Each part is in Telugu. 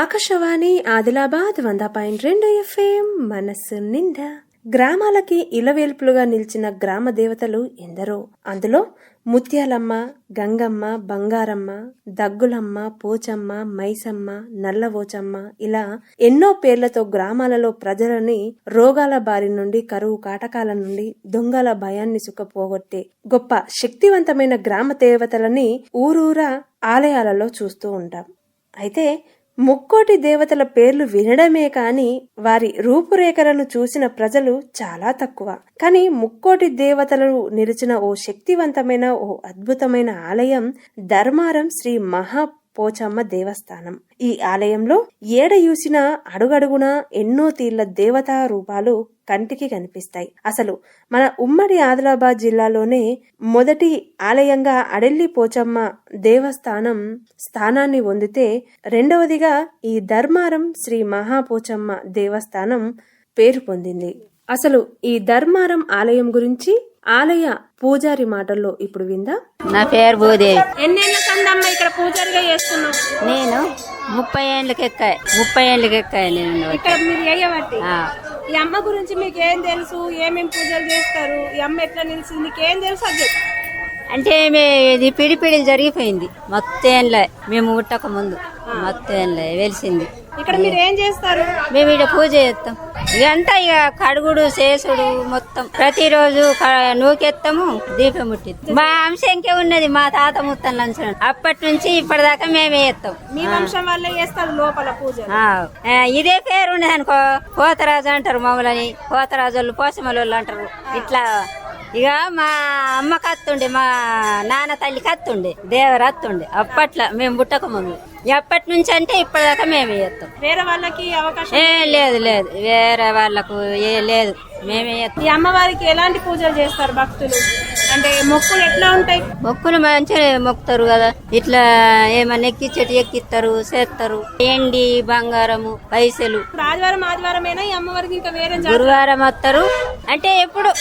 ఆకాశవాణి ఆదిలాబాద్ వంద పాయింట్ రెండు ఎఫ్ఎం మనస్సు నిండా గ్రామాలకి ఇలవేల్పులుగా నిలిచిన గ్రామ దేవతలు ఎందరో. అందులో ముత్యాలమ్మ గంగమ్మ బంగారమ్మ దగ్గులమ్మ పోచమ్మ మైసమ్మ నల్లవోచమ్మ ఇలా ఎన్నో పేర్లతో గ్రామాలలో ప్రజలని రోగాల బారి నుండి కరువు కాటకాల నుండి దొంగల భయాన్ని సుఖపోగొట్టే గొప్ప శక్తివంతమైన గ్రామ దేవతలని ఊరూరా ఆలయాలలో చూస్తూ ఉంటాం. అయితే ముక్కోటి దేవతల పేర్లు వినడమే కాని వారి రూపురేఖలను చూసిన ప్రజలు చాలా తక్కువ. కానీ ముక్కోటి దేవతలు నిలిచిన ఓ శక్తివంతమైన ఓ అద్భుతమైన ఆలయం ధర్మారం శ్రీ మహా పోచమ్మ దేవస్థానం. ఈ ఆలయంలో ఏడ చూసినా అడుగడుగున ఎన్నో తీర్ల దేవతా రూపాలు కంటికి కనిపిస్తాయి. అసలు మన ఉమ్మడి ఆదిలాబాద్ జిల్లాలోనే మొదటి ఆలయంగా అడెల్లి పోచమ్మ దేవస్థానం స్థానాన్ని పొందితే రెండవదిగా ఈ ధర్మారం శ్రీ మహాపోచమ్మ దేవస్థానం పేరు పొందింది. అసలు ఈ ధర్మారం ఆలయం గురించి ఆలయ పూజారి మాటల్లో ఇప్పుడు విందా? నా పేరు భూదేవి ఎన్నేళ్ళ సందమ్మ ఇక్కడ పూజారిగా చేస్తున్నావు? నేను ముప్పై ఏళ్ళకి ఎక్కాయి ముప్పై ఏళ్ళకి ఎక్కాయి నేను ఇక్కడ మీరు చేయబట్టి ఈ అమ్మ గురించి మీకు ఏం తెలుసు? ఏమేం పూజలు చేస్తారు? ఈ అమ్మ ఎట్లా నిలిచింది? మీకు ఏం తెలుసు అది. అంటే మే- ఇది పిడి పిడిలు జరిగిపోయింది. మొత్తం ఏంలే మేము పుట్టక ముందు మొత్తం ఏంలే వెలిసింది. ఇక్కడ మీరు ఏం చేస్తారు? మేము ఇక్కడ పూజ చేస్తాం. ఇదంతా ఇక కడుగుడు చేసుడు మొత్తం. ప్రతిరోజు నూకెత్తాము దీపం ముట్టిద్దాం మా అంశం ఇంకే ఉన్నది మా తాత ముత్తన్ లంచం. అప్పటి నుంచి ఇప్పటిదాకా మేమే చేస్తాం. మీ వంశం వాళ్ళే చేస్తారు లోపల పూజ ఇదే పేరు ఉన్నది అనుకో పోతరాజు అంటారు మమ్మల్ని పోతరాజు వాళ్ళు పోసమలోళ్ళు అంటారు ఇట్లా ఇక మా అమ్మ కత్తుండే మా నాన్న తల్లి కత్తుండే దేవర అత్తుండే అప్పట్లో మేము పుట్టక ముందు ఎప్పటి నుంచి అంటే ఇప్పటిదాకా మేమే చేస్తాం. వేరే వాళ్ళకి అవకాశం ఏ లేదు లేదు. వేరే వాళ్ళకు ఏ లేదు. మేమే చేస్తాం. ఈ అమ్మవారికి ఎలాంటి పూజలు చేస్తారు భక్తులు? అంటే మొక్కులు ఎట్లా ఉంటాయి? మొక్కులు మంచిగా మొక్కుతారు కదా. ఇట్లా ఏమన్నా ఎక్కిచ్చేటి ఎక్కిస్తారు చేస్తారు. ఎండి బంగారము పైసలు. ఆదివారం ఆదివారమేనా? ఈ అమ్మవారికి ఇంకా వేరే గురువారం వస్తారు. అంటే ఎప్పుడు?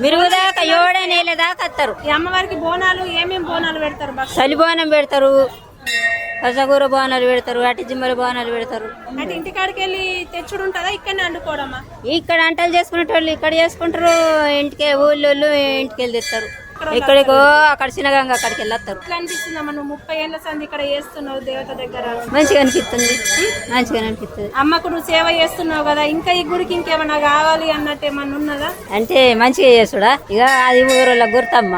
మిరుగు దాకా ఏడ నెల దాకా వస్తారు. ఈ అమ్మవారికి బోనాలు ఏమేం బోనాలు పెడతారు చలి బోనం పెడతారు. పసగూర బోనాలు పెడతారు అటి జిమ్మల బోనాలు పెడతారు. అంటే ఇంటికాడికి వెళ్ళి తెచ్చుడు ఉంటుందా? ఇక్కడనే వండుకోవడమా ఇక్కడ అంటలు చేసుకునేటోళ్ళు ఇక్కడ చేసుకుంటారు ఇంటికి ఊళ్ళోళ్ళు ఇంటికి వెళ్ళి తెస్తారు. ఎక్కడికో అక్కడ? చిన్నగంగా అక్కడికి వెళ్ళి వస్తారు ఎట్లా అనిపిస్తుందమ్మా నువ్వు ముప్పై ఏళ్ళ సంది ఇక్కడ చేస్తున్నావు దేవత దగ్గర. మంచిగా అనిపిస్తుంది. మంచిగా అనిపిస్తుంది. అమ్మకు నువ్వు సేవ చేస్తున్నావు కదా ఇంకా ఈ గుడికి ఇంకేమన్నా కావాలి అన్నట్టు ఏమన్నా ఉన్నదా? అంటే మంచిగా చేసుడా? ఇక అది ఊరిలో గుర్తమ్మ.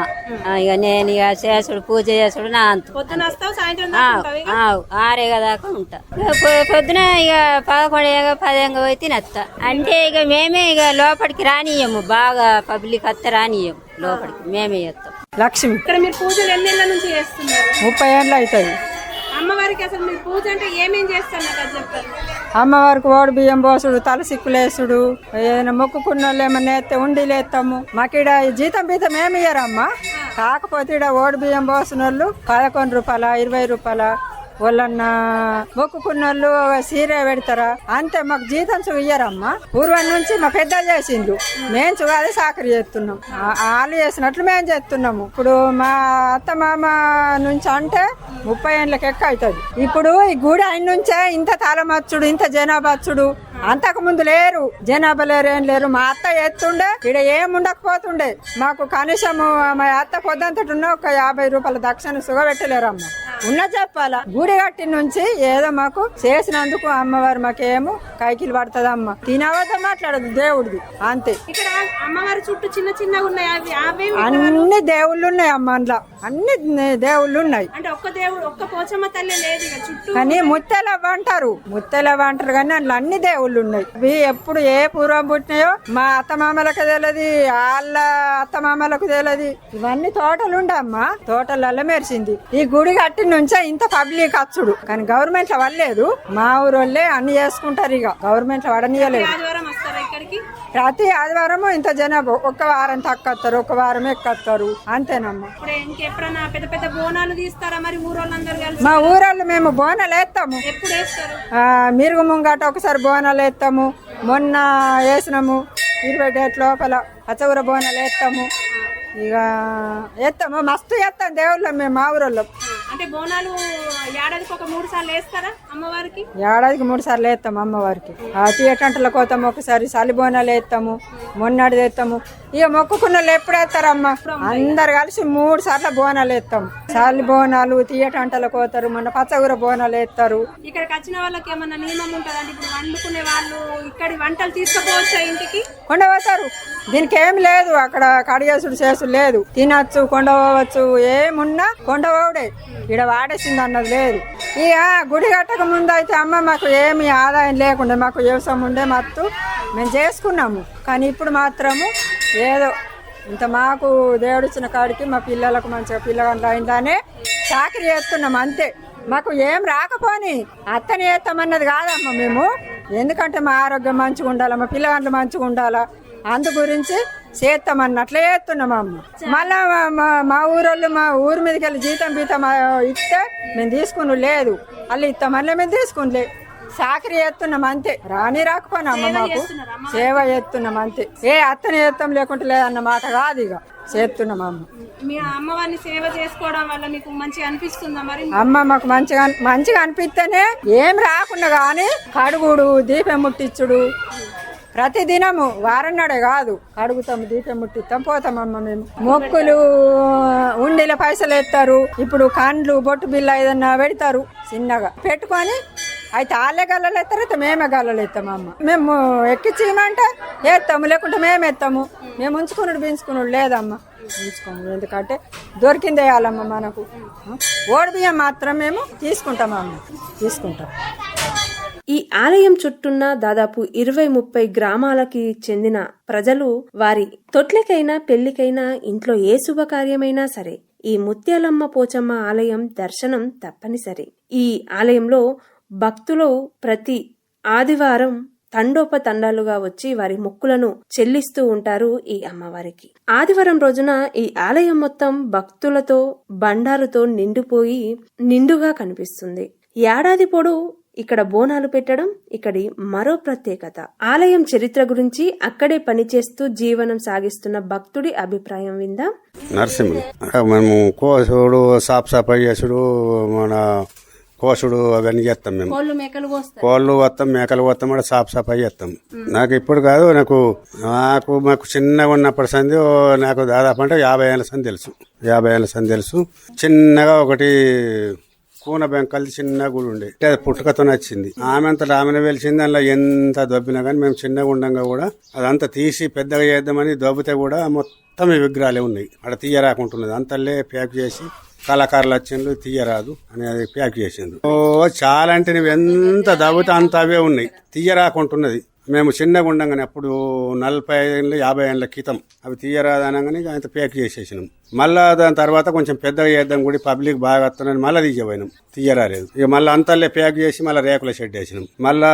ఆ, ఇక నేను ఇక చేసుడు పూజ చేసుడు నా అంత. పొద్దున వస్తావు సాయంత్రం దాకా ఉంటావు ఇక? ఆ, ఆరేగా దాకా ఉంటా. ఇక పొ- పొద్దున ఇక పదకొండు పదంగా పోయి తినత్తా. అంటే ఇక మేమే ఇక లోపలికి రానియము బాగా పబ్లిక్ అత్త రానియము లోపలికి. మేమే చేస్తాం. లక్ష్మి. ఇక్కడ మీరు పూజలు ఎన్నేళ్ళ నుంచి చేస్తున్నారు? ముప్పై ఏళ్ళు అవుతుంది అమ్మవారికి అసలు మీరు పూజ అంటే ఏమేం చెప్పండి. అమ్మవారికి ఓడి బియ్యం పోసుడు తల సిక్కులేసుడు ఏదైనా మొక్కుకున్న వాళ్ళు ఏమన్నా ఎత్తే ఉండి లేస్తాము. మాకు ఈడ ఈ జీతం బీతం ఏమి ఇయ్యరమ్మా? కాకపోతే ఈడ ఓడి బియ్యం పోసిన వాళ్ళు పదకొండు రూపాయల ఇరవై రూపాయల వాళ్ళన్న మొక్కుకున్న వాళ్ళు సీర పెడతారా? అంతే మాకు జీతం చూ ఇయ్యరమ్మా పూర్వం నుంచి మా పెద్దలు చేసిండ్రు. మేము చూడాలి సాకరి చేస్తున్నాం. వాళ్ళు చేసినట్లు మేము చేస్తున్నాము. ఇప్పుడు మా అత్త మామ నుంచి అంటే ముప్పై ఏళ్ళకి ఎక్క అవుతుంది. ఇప్పుడు ఈ గుడి ఆయన నుంచే ఇంత తాళమచ్చుడు ఇంత జనాభాచ్చుడు అంతకు ముందు లేరు జనాభా లేరు ఏం లేరు. మా అత్త ఎత్తుండే ఇక్కడ ఏం ఉండకపోతుండే. మాకు కనీసం మా అత్త పొద్దంతటున్న ఒక యాభై రూపాయల దక్షిణ సుగబెట్టలేరమ్మ. ఉన్న చెప్పాలా? గుడి కట్టి నుంచి ఏదో మాకు చేసినందుకు అమ్మవారు మాకేమో కైకిలు పడుతుందమ్మ. తినవద్ద మాట్లాడదు దేవుడిది అంతే. ఇక్కడ అమ్మవారి చుట్టూ చిన్న చిన్నగా ఉన్నాయి అన్ని దేవుళ్ళు ఉన్నాయి అమ్మ అందులో. అన్ని దేవుళ్ళు ఉన్నాయి. అంటే ఒక్క దేవుడు ఒక్క పోచమ్మ తల్లి లేదు కానీ ముత్తెలవ్వ అంటారు. ముత్తెలవ్వ అంటారు కానీ అందులో అన్ని దేవుళ్ళు ఉన్నాయి ఇవి ఎప్పుడు ఏ పూర్వం పుట్టినాయో మా అత్తమామలకు తెలియదు వాళ్ళ అత్తమామలకు తెలియదు ఇవన్నీ తోటలు ఉండమ్మా తోటలలో మెరిసింది. ఈ గుడి కట్టి నుంచే ఇంత పబ్లిక్ అచ్చుడు. కానీ గవర్నమెంట్ వల్లేదు మా ఊరోళ్ళే అన్ని చేసుకుంటారు ఇక గవర్నమెంట్ వడనీయలేదు. ప్రతి ఆదివారం ఇంత జనాభా. ఒక్క వారం తక్కువస్తారు ఒక వారం ఎక్కస్తారు అంతేనమ్మా. పెద్ద పెద్ద బోనాలు తీస్తారా మరి ఊరోళ్ళందరూ కలిసి? మా ఊరోళ్ళు మేము బోనాలు వేస్తాము. ఎప్పుడు వేస్తారు? ఆ, మిరుగు ముంగట ఒకసారి బోనాలు వేస్తాము. మొన్న వేసినాము. ఇరవై డేట్ లోపల పచ్చగుర బోనాలు వేస్తాము. ఇక వేస్తాము. మస్తు వేస్తాం దేవుళ్ళం మేము మా ఊరోళ్ళం. అంటే బోనాలు ఏడాదికి ఒక మూడు సార్లు వేస్తారా అమ్మవారికి? ఏడాదికి మూడు సార్లు వేస్తాము అమ్మవారికి. ఆ తీయటంటల కోతాము ఒకసారి సలిబోనాలు వేస్తాము మొన్నటి వేస్తాము. ఇక మొక్కుకున్న వాళ్ళు ఎప్పుడు వేస్తారమ్మ? అందరు కలిసి మూడు సార్లు బోనాలు వేస్తాము. సాలి బోనాలు తీయటంటల కోతారు మొన్న పచ్చగూర బోనాలు వేస్తారు. ఇక్కడికి వచ్చిన వాళ్ళకి ఏమన్నా నియమం ఉంటుందా? అంటే ఇప్పుడు వండుకునే వాళ్ళు ఇక్కడి వంటలు తీసుకుపోవచ్చా ఇంటికి? కొండపోతారు దీనికి ఏం లేదు అక్కడ కడిగేసుడు చేసుడు లేదు. తినచ్చు కొండపోవచ్చు ఏమున్నా కొండపోవుడే. ఇక్కడ వాడేసింది అన్నది లేదు. ఇక గుడి కట్టక ముందు అయితే అమ్మ మాకు ఏమి ఆదాయం లేకుండా మాకు వ్యవసాయం ఉండే మత్తు మేము చేసుకున్నాము. కానీ ఇప్పుడు మాత్రము ఏదో ఇంత మాకు దేవుడిచ్చిన కాడికి మా పిల్లలకు మంచిగా పిల్లగాండ్లు అయిందానే చాకరీ చేస్తున్నాం అంతే. మాకు ఏం రాకపోని అత్తని చేస్తామన్నది కాదమ్మ మేము. ఎందుకంటే మా ఆరోగ్యం మంచిగా ఉండాలా మా పిల్లగాండ్లు మంచిగా ఉండాలా అందు గురించి చేస్తామన్నట్లే చేస్తున్నాం అమ్మ. మళ్ళా మా- ఊరోళ్ళు మా ఊరి మీదకి వెళ్ళి జీతం బీతం ఇస్తే మేము తీసుకుని లేదు. వాళ్ళు ఇస్తామని మేము తీసుకునిలే చాకరీ చేస్తున్నాం అంతే. రాని రాకపోయినా అమ్మ మాకు. సేవ చేస్తున్నాం అంతే. ఏ అత్తని చేస్తాం లేకుంటే లేదన్న మాట కాదు ఇక. చేస్తున్నాం అమ్మ. మీ అమ్మవారిని సేవ చేసుకోవడం వల్ల మీకు మంచిగా అనిపిస్తుందా మరి? అమ్మ మాకు మంచిగా మంచిగా అనిపిస్తేనే ఏం రాకుండా కానీ కడుగుడు దీపం ముట్టించుడు ప్రతిదినము వారన్నాడే కాదు. అడుగుతాం దీపం ముట్టిస్తాం పోతామమ్మ మేము. మొక్కులు ఉండేల పైసలు ఎత్తారు. ఇప్పుడు కండ్లు బొట్టు బిల్ల ఏదన్నా పెడతారు చిన్నగా. పెట్టుకొని అయితే వాళ్ళే గల్లలు ఎత్తారు అయితే మేమే గల్లలు ఎత్తాము అమ్మ మేము ఎక్కించేయమంటే ఎత్తాము లేకుంటే మేము ఎత్తాము. మేము ఉంచుకున్నాడు పెంచుకున్నాడు లేదమ్మా. ఉంచుకోము ఎందుకంటే దొరికింది వేయాలమ్మ మనకు. ఓడి బియ్యం మాత్రం మేము తీసుకుంటామమ్మ. తీసుకుంటాం. ఈ ఆలయం చుట్టూన్న దాదాపు ఇరవై ముప్పై గ్రామాలకి చెందిన ప్రజలు వారి తొట్లకైనా పెళ్ళికైనా ఇంట్లో ఏ శుభకార్యమైనా సరే ఈ ముత్యాలమ్మ పోచమ్మ ఆలయం దర్శనం తప్పనిసరి. ఈ ఆలయంలో భక్తులు ప్రతి ఆదివారం తండోపతండాలుగా వచ్చి వారి మొక్కులను చెల్లిస్తూ ఉంటారు ఈ అమ్మవారికి. ఆదివారం రోజున ఈ ఆలయం మొత్తం భక్తులతో బండారుతో నిండిపోయి నిండుగా కనిపిస్తుంది. ఏడాది పొడు ఇక్కడ బోనాలు పెట్టడం ఇక్కడి మరో ప్రత్యేకత. ఆలయం చరిత్ర గురించి అక్కడే పనిచేస్తూ జీవనం సాగిస్తున్న భక్తుడి అభిప్రాయం విందా. నరసింహులు మేము కోసుడు సాఫ్ సఫాయి చేసుడు మన కోసుడు అవన్నీ చేస్తాం మేము. కోళ్ళు మేకలు కోస్తారు. కోళ్ళు వస్తాం మేకలు వస్తాం కూడా సాఫ్ సఫాయి చేస్తాం. నాకు ఇప్పుడు కాదు నాకు నాకు మాకు చిన్నగా ఉన్నప్పటి సంది ఓ నాకు దాదాపు అంటే యాభై ఏళ్ళ సంది తెలుసు. యాభై ఏళ్ళ సంది తెలుసు. చిన్నగా ఒకటి కూన బెంకల్ది చిన్నగా కూడా ఉండే. అది పుట్టుకతో వచ్చింది ఆమె అంత ఆమెను వెలిసింది అందులో ఎంత దొబ్బినా కానీ మేము చిన్నగా ఉండంగా కూడా అదంతా తీసి పెద్దగా చేద్దామని దొబ్బితే కూడా మొత్తం ఈ విగ్రహాలే ఉన్నాయి. అక్కడ తీయరాకుంటున్నది. అంతలే ప్యాక్ చేసి కళాకారులు వచ్చిండ్రు తీయరాదు అని అది ప్యాక్ చేసిండ్రు. ఓ చాలా అంటే నువ్వు ఎంత దబ్బితే అంత అవే ఉన్నాయి. తీయరాకుంటున్నది. మేము చిన్నగా ఉండంగానే అప్పుడు నలభై ఏళ్ళు యాభై ఏళ్ళ క్రితం. అవి తీయరాదు అనగానే అంత ప్యాక్ చేసేసినాం. మళ్ళా దాని తర్వాత కొంచెం పెద్దగా చేద్దాం కూడా పబ్లిక్ బాగా వస్తున్నాను. మళ్ళీ తీయబోయినాం తీయరాలేదు. ఇక మళ్ళీ అంతల్లే ప్యాక్ చేసి మళ్ళీ రేకుల షెడ్ వేసినాం. మళ్ళా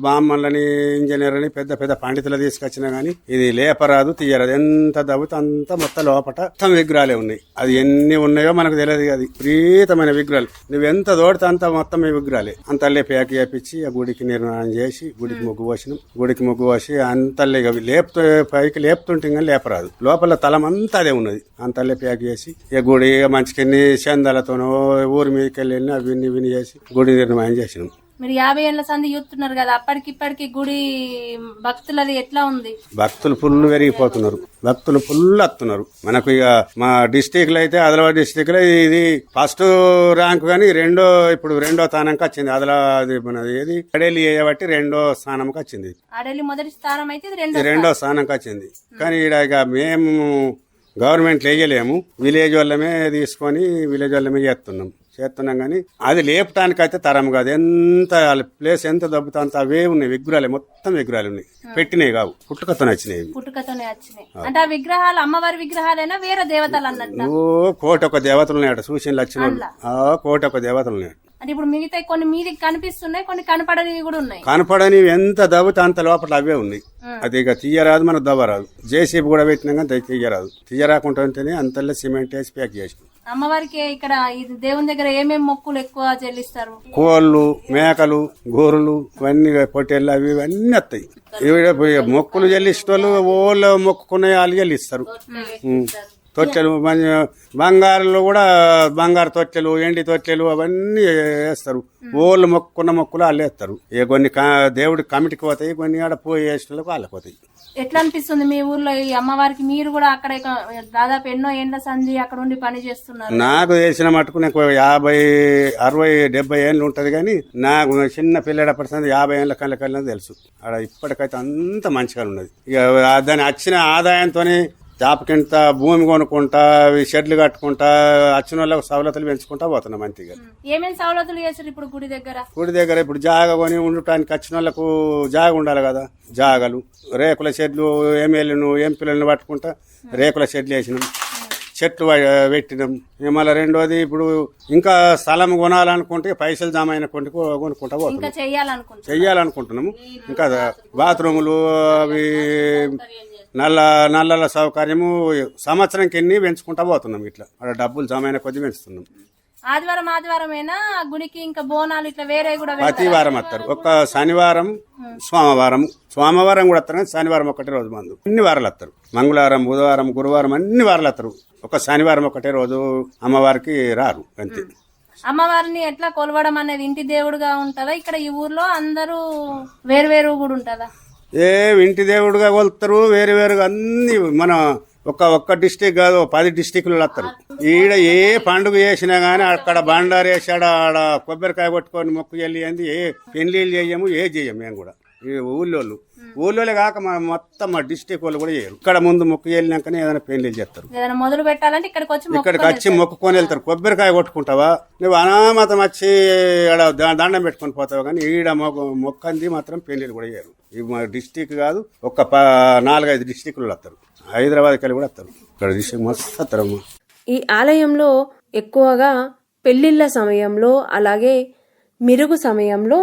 బామ్మలని ఇంజనీర్ అని పెద్ద పెద్ద పండితులు తీసుకొచ్చినా గానీ ఇది లేపరాదు తీయరాదు. ఎంత దవ్వుతే అంత మొత్తం లోపట మొత్తం విగ్రహాలే ఉన్నాయి. అది ఎన్ని ఉన్నాయో మనకు తెలియదు అది. విపరీతమైన విగ్రహాలు. నువ్వు ఎంత తోడితే అంత మొత్తం ఈ విగ్రహాలే. అంతల్లే ప్యాక్ చేపించి ఆ గుడికి నిర్మాణం చేసి గుడికి ముగ్గు పోసినాం. గుడికి ముగ్గు పోసి అంతల్లే ఇక లేపుతూ పైకి లేపుతుంటే కానీ లేపరాదు. లోపల తలం అంతా అదే ఉన్నది. అంతల్లే ప్యాక్ చేసి ఇక గుడి ఇక మంచికి చందాలతోనో ఊరి మీదకి వెళ్ళి అవి విని చేసి గుడి నిర్మాణం చేసినాం. మీరు యాభై ఏళ్ళ సంది చూస్తున్నారు కదా అప్పటికి ఇప్పటికి గుడి భక్తులది ఎట్లా ఉంది? భక్తులు ఫుల్ పెరిగిపోతున్నారు. భక్తులు ఫుల్ వస్తున్నారు. మనకు ఇక మా డిస్టిక్లో అయితే ఆదిలాబాద్ డిస్టిక్లో ఇది ఫస్ట్ ర్యాంక్ కానీ రెండో ఇప్పుడు రెండో స్థానంకి వచ్చింది. ఆదిలాబాద్ మనది ఏది? కడేలి చేయబట్టి రెండో స్థానంకి వచ్చింది. ఆడేళ్ళు మొదటి స్థానం అయితే రెండో రెండో స్థానంకి వచ్చింది. కానీ ఇక మేము గవర్నమెంట్ వేయలేము విలేజ్ వాళ్ళమే తీసుకొని విలేజ్ వాళ్ళమే చేస్తున్నాం. చేస్తున్నాం కానీ అది లేపటానికి అయితే తరం కాదు. ఎంత ప్లేస్ ఎంత దబ్బుతా అంత అవే ఉన్నాయి. విగ్రహాలే మొత్తం విగ్రహాలు ఉన్నాయి. పెట్టినవి కావు. పుట్టుకతో నచ్చినవి పుట్టుకతోనే వచ్చినాయి అంటే ఆ విగ్రహాలు అమ్మవారి విగ్రహాలైనా వేరే దేవతలు అన్నట్టు? నువ్వు కోటి ఒక దేవతలు ఉన్నాయట. సూచనలు వచ్చిన కోటి ఒక దేవతలు ఉన్నాయి అంటే ఇప్పుడు మిగతా కొన్ని మీదికి కనిపిస్తున్నాయి కొన్ని కనపడనివి కూడా ఉన్నాయి. కనపడని ఎంత దవ్వుతా అంత లోపల అవే ఉన్నాయి. అది ఇక తీయరాదు మనకు దవ్వరాదు. జేసీబీ కూడా పెట్టినా కానీ తీయరాదు. తీయరాకుండా ఉంటేనే అంతల్లో సిమెంట్ వేసి ప్యాక్ చేసి అమ్మవారికి ఇక్కడ ఇది దేవుని దగ్గర ఏమేమి మొక్కులు ఎక్కువ చెల్లిస్తారు? కోళ్ళు మేకలు గోరులు ఇవన్నీ పొట్టేళ్ళు అవి ఇవన్నీ వస్తాయి. ఇవి మొక్కులు చెల్లిస్తోళ్ళు ఓళ్ళు మొక్కుకునే వాళ్ళు చెల్లిస్తారు. తొట్టెలు మన- బంగారులో కూడా బంగారు తొట్టెలు ఎండి తొట్టెలు అవన్నీ వేస్తారు. ఓళ్ళు మొక్కుకున్న మొక్కులు వాళ్ళు వేస్తారు. ఇక కొన్ని దేవుడి కమిటీకి పోతాయి కొన్ని ఆడ పోయి వేసిన వాళ్ళకి పోతాయి. ఎట్లా అనిపిస్తుంది మీ ఊర్లో ఈ అమ్మవారికి? మీరు కూడా అక్కడ దాదాపు ఎన్నో ఏండ్ల సంధి అక్కడ ఉండి పని చేస్తున్నారు. నాకు తెలిసిన మటుకు నాకు యాభై అరవై డెబ్బై ఏళ్ళు ఉంటది కానీ నాకు చిన్న పిల్లడప్పటి సంది యాభై ఏళ్ళ కళ్ళ కళ్ళ తెలుసు. ఆడ ఇప్పటికైతే అంత మంచిగా ఉన్నది. ఇక దాని వచ్చిన ఆదాయంతోనే జాపకింత భూమి కొనుక్కుంటా షెడ్లు కట్టుకుంటా వచ్చిన వాళ్ళకి సవలతులు పెంచుకుంటా పోతున్నాం అంతేగా ఏమేమి సవలతులు చేశారు ఇప్పుడు గుడి దగ్గర? గుడి దగ్గర ఇప్పుడు జాగ కొని ఉండటానికి వచ్చిన వాళ్ళకు జాగ ఉండాలి కదా. జాగలు రేకుల షెడ్లు ఎమ్మెల్యేను ఎంపీలను పట్టుకుంటా రేకుల షెడ్లు వేసినాం. చెట్లు పెట్టినాం. మళ్ళీ రెండోది ఇప్పుడు ఇంకా స్థలం కొనాలనుకుంటే పైసలు జమ అయిన కొంటి కొనుక్కుంటా పోతున్నాం. చెయ్యాలనుకుంటున్నాము. ఇంకా బాత్రూములు అవి నల్ల నల్లల సౌకర్యము సంవత్సరంకి ఎన్ని పెంచుకుంటా పోతున్నాం ఇట్లా. అక్కడ డబ్బులు జమ అయిన కొద్ది పెంచుతున్నాం. ఆదివారం ఆదివారమేనా? గుడికి ఇంకా బోనాలు ఇట్లా వేరే కూడా ప్రతి? వారం వస్తారు. ఒక్క శనివారం సోమవారం. సోమవారం కూడా వస్తారు కానీ శనివారం ఒకటే రోజు మందు. అన్ని వారాలు వస్తారు. మంగళవారం బుధవారం గురువారం అన్ని వారాలు వస్తారు. ఒక శనివారం ఒకటే రోజు అమ్మవారికి రారు అంతే. అమ్మవారిని ఎట్లా కొలవడం అనేది ఇంటి దేవుడుగా ఉంటుందా? ఇక్కడ ఈ ఊర్లో అందరూ వేరు వేరు కూడా ఉంటుందా? ఏ ఇంటి దేవుడుగా కొలుస్తారు వేరు వేరుగా అన్ని మన ఒక ఒక్క డిస్టిక్ కాదు పది డిస్టిక్లు వస్తారు. ఈడ ఏ పండుగ చేసినా గానీ అక్కడ బండారు వేసాడ ఆడ కొబ్బరికాయ కొట్టుకొని మొక్కు చెల్లి అంది ఏ పెళ్ళిళ్ళు చేయము ఏ చేయము మేము కూడా. ఈ ఊళ్ళోళ్ళు. ఊళ్ళోలే కాక మా మొత్తం మా డిస్టిక్ వాళ్ళు కూడా చేయరు. ఇక్కడ ముందు మొక్కు వెళ్ళినాకనే ఏదైనా పెళ్ళిళ్ళు చేస్తారు. ఏదైనా మొదలు పెట్టాలంటే ఇక్కడికి వచ్చి ఇక్కడికి వచ్చి మొక్కుకొని వెళ్తారు. కొబ్బరికాయ కొట్టుకుంటావా? నువ్వు అనామతం వచ్చి దండం పెట్టుకొని పోతావు? కానీ ఈడ మొక్క మొక్కంది మాత్రం పెళ్ళిళ్ళు కూడా చేయరు. ఇవి మా డిస్టిక్ కాదు ఒక ప నాలుగైదు డిస్టిక్లు వస్తారు. హైదరాబాద్కి వెళ్ళి కూడా వస్తారు. ఇక్కడ డిస్టిక్ మస్తు వస్తారమ్మా ఈ ఆలయంలో ఎక్కువగా పెళ్ళిళ్ళ సమయంలో అలాగే మిరుగు సమయంలో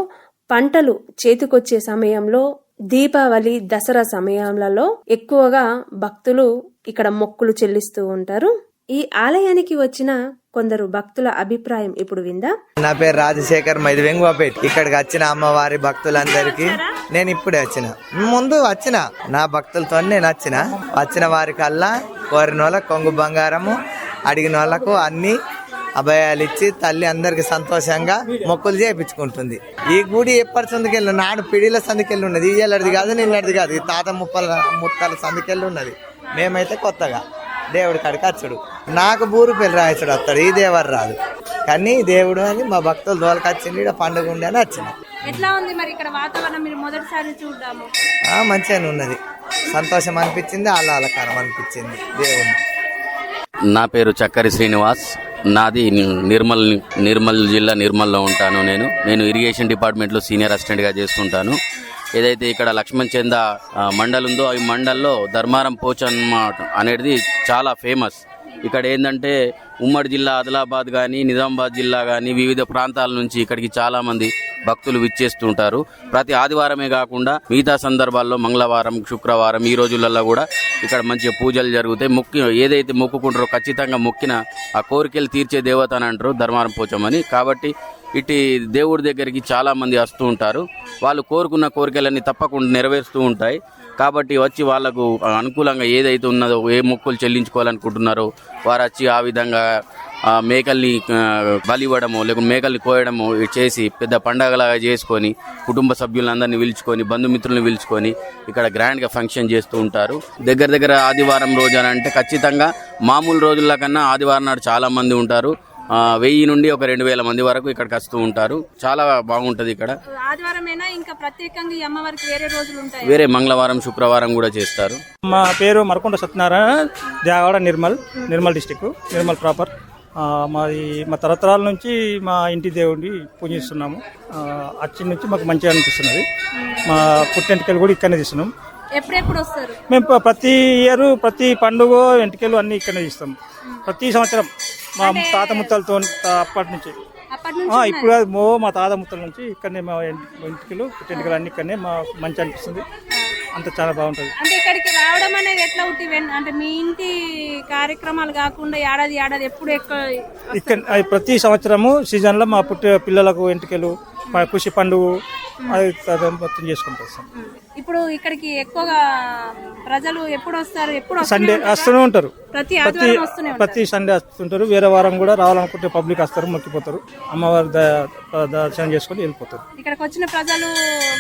పంటలు చేతికొచ్చే సమయంలో దీపావళి దసరా సమయాలలో ఎక్కువగా భక్తులు ఇక్కడ మొక్కులు చెల్లిస్తూ ఉంటారు. ఈ ఆలయానికి వచ్చిన కొందరు భక్తుల అభిప్రాయం ఇప్పుడు విందా. నా పేరు రాజశేఖర్ మైదివెంగుపేట్ ఇక్కడికి వచ్చిన అమ్మవారి భక్తులందరికీ నేను ఇప్పుడే వచ్చిన. ముందు వచ్చిన. నా భక్తులతో నేను వచ్చిన. వచ్చిన వారికల్లా కోరిన వాళ్ళ కొంగు బంగారము అడిగిన వాళ్ళకు అన్ని అభయాలు ఇచ్చి తల్లి అందరికి సంతోషంగా మొక్కులు చేయించుకుంటుంది ఈ గుడి ఎప్పటి సందుకెళ్ళి నాడు పిడిల సందుకెళ్ళి ఉన్నది. ఇయ్యలది కాదు నిన్నటిది కాదు. ఈ తాత ముప్పల ముత్తాల సందుకెళ్ళి ఉన్నది. మేమైతే కొత్తగా. దేవుడి కాడికి వచ్చాడు నాకు బూరు పెళ్ళి రాయచుడు వస్తాడు ఈ దేవరు రాదు. కానీ దేవుడు అని మా భక్తులు దోలకొచ్చింది ఈడ పండుగ ఉండి అని వచ్చిన ఎట్లా ఉంది మరి ఇక్కడ వాతావరణం? మీరు మొదటిసారి చూద్దాము మంచిగానే ఉన్నది. సంతోషం అనిపించింది ఆహ్లాదకరం అనిపించింది దేవుడు నా పేరు చక్కరి శ్రీనివాస్. నాది నిర్మల్ నిర్మల్ జిల్లా నిర్మల్లో ఉంటాను నేను. నేను ఇరిగేషన్ డిపార్ట్మెంట్లో సీనియర్ అసిస్టెంట్గా చేస్తుంటాను. ఏదైతే ఇక్కడ లక్ష్మణ్ చంద మండల్ ఉందో ఈ మండల్లో ధర్మారం పోచమ్మ అనేది చాలా ఫేమస్. ఇక్కడ ఏంటంటే ఉమ్మడి జిల్లా ఆదిలాబాద్ కానీ నిజామాబాద్ జిల్లా కానీ వివిధ ప్రాంతాల నుంచి ఇక్కడికి చాలామంది భక్తులు విచ్చేస్తుంటారు ప్రతి ఆదివారమే కాకుండా మిగతా సందర్భాల్లో మంగళవారం శుక్రవారం ఈ రోజులలో కూడా ఇక్కడ మంచిగా పూజలు జరుగుతాయి. మొక్కి ఏదైతే మొక్కుకుంటారో ఖచ్చితంగా మొక్కిన ఆ కోరికలు తీర్చే దేవత అని అంటారు ధర్మారం పోచమని కాబట్టి ఇటు దేవుడి దగ్గరికి చాలామంది వస్తూ ఉంటారు. వాళ్ళు కోరుకున్న కోరికలన్నీ తప్పకుండా నెరవేరుస్తూ ఉంటాయి. కాబట్టి వచ్చి వాళ్ళకు అనుకూలంగా ఏదైతే ఉన్నదో ఏ మొక్కులు చెల్లించుకోవాలనుకుంటున్నారో వారు వచ్చి ఆ విధంగా మేకల్ని బలివ్వడము బలి లేకుంటే మేకల్ని కోయడము చేసి పెద్ద పండగలాగా చేసుకొని కుటుంబ సభ్యులందరినీ పిలుచుకొని బంధుమిత్రులను పిలుచుకొని ఇక్కడ గ్రాండ్గా ఫంక్షన్ చేస్తూ ఉంటారు. దగ్గర దగ్గర ఆదివారం రోజు అని అంటే ఖచ్చితంగా మామూలు రోజుల కన్నా ఆదివారం నాడు చాలామంది ఉంటారు. వెయ్యి నుండి ఒక రెండు వేల మంది వరకు ఇక్కడికి వస్తూ ఉంటారు. చాలా బాగుంటది ఇక్కడ. ఆదివారమేనా? ఇంకా ప్రత్యేకంగా ఈ అమ్మవారికి వేరే రోజులు ఉంటాయి? వేరే మంగళవారం శుక్రవారం కూడా చేస్తారు. మా పేరు మరకొండ సత్యనారాయణ దేవాడ నిర్మల్ నిర్మల్ డిస్టిక్ నిర్మల్ ప్రాపర్. మాది మా తరతరాల నుంచి మా ఇంటి దేవుడిని పూజిస్తున్నాము. అచ్చి నుంచి మాకు మంచిగా అనిపిస్తున్నది. మా పుట్టెంటికలు కూడా ఇక్కడనే తీస్తున్నాం. ఎప్పుడెప్పుడు వస్తారు? మేము ప్రతి ఇయర్ ప్రతి పండుగ ఎంటికలు అన్ని ఇక్కడనే తీస్తాం. ప్రతి సంవత్సరం. మా తాత ముత్తలతో అప్పటి నుంచి. ఇప్పుడు కాదు, మో మా తాత ముత్తల నుంచి ఇక్కడనే మా ఇంటికలు పుట్టెంటికలు అన్ని ఇక్కడనే మా మంచి అనిపిస్తుంది. అంత చాలా బాగుంటుంది. అంటే ఇక్కడికి రావడం అనేది ఎట్లా వెన్- అంటే మీ ఇంటి కార్యక్రమాలు కాకుండా ఏడాది ఏడాది ఎప్పుడు ఎక్కువ ఇక్కడ ప్రతి సంవత్సరము సీజన్లో మా పుట్టే పిల్లలకు ఎంటికలు కుషి పండుగ అది తర్వాత మొత్తం చేసుకుంటూ వస్తాం ఇప్పుడు ఇక్కడికి ఎక్కువగా ప్రజలు ఎప్పుడు వస్తారు? ఎప్పుడు సండే? వస్తూనే ఉంటారు. ప్రతి ప్రతి ప్రతి సండే వస్తుంటారు. వేరే వారం కూడా రావాలనుకుంటే పబ్లిక్ వస్తారు మొక్కిపోతారు అమ్మవారి దర్శనం చేసుకొని వెళ్ళిపోతారు. ఇక్కడికి వచ్చిన ప్రజలు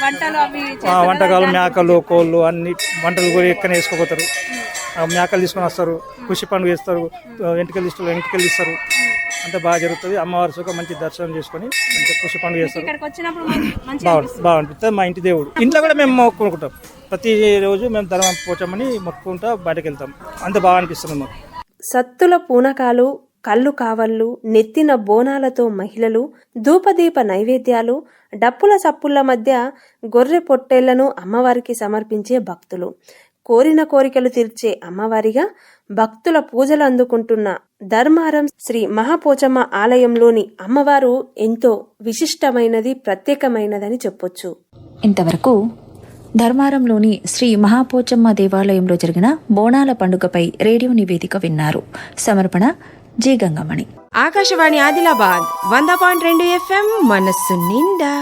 వంటలు అవి వంటకాలు మేకలు కోళ్ళు అన్ని వంటలు కూడా ఎక్కడ వేసుకోపోతారు. మేకలు తీసుకొని వస్తారు. కృషి పండుగ చేస్తారు. ఎంటికలు ఇస్తారు ఎంటికలు ఇస్తారు. అంతా బాగా జరుగుతుంది. అమ్మవారి సుఖం మంచి దర్శనం చేసుకొని మంచి కృషి పండుగ చేస్తారు. ఇక్కడికి వచ్చినప్పుడు మంచి- మంచి బాగుంటుంది. బాగుంటుంది. మా ఇంటి దేవుడు. ఇంట్లో కూడా మేము మొక్కుకుంటాం. ప్రతి రోజు మేము ధర్మం పోచామని మొక్కుకుంటా బయటకు వెళ్తాం. అంత బాగా అనిపిస్తుంది మాకు. సత్తుల పూనకాలు కళ్ళు కావళ్ళు నెత్తిన బోనాలతో మహిళలు ధూపదీప నైవేద్యాలు డప్పుల చప్పుళ్ళ మధ్య గొర్రె పొట్టేళ్ళను అమ్మవారికి సమర్పించే భక్తులు. కోరిన కోరికలు తీర్చే అమ్మవారిగా భక్తుల పూజలు అందుకుంటున్న ధర్మారం శ్రీ మహాపోచమ్మ ఆలయంలోని అమ్మవారు ఎంతో విశిష్టమైనది ప్రత్యేకమైనదని చెప్పొచ్చు. ఇంతవరకు ధర్మారంలోని శ్రీ మహాపోచమ్మ దేవాలయంలో జరిగిన బోనాల పండుగపై రేడియో నివేదిక విన్నారు. సమర్పణ జి గంగమణి. ఆకాశవాణి ఆదిలాబాద్ వంద పాయింట్ రెండు ఎఫ్ఎం మనస్సు నిండా.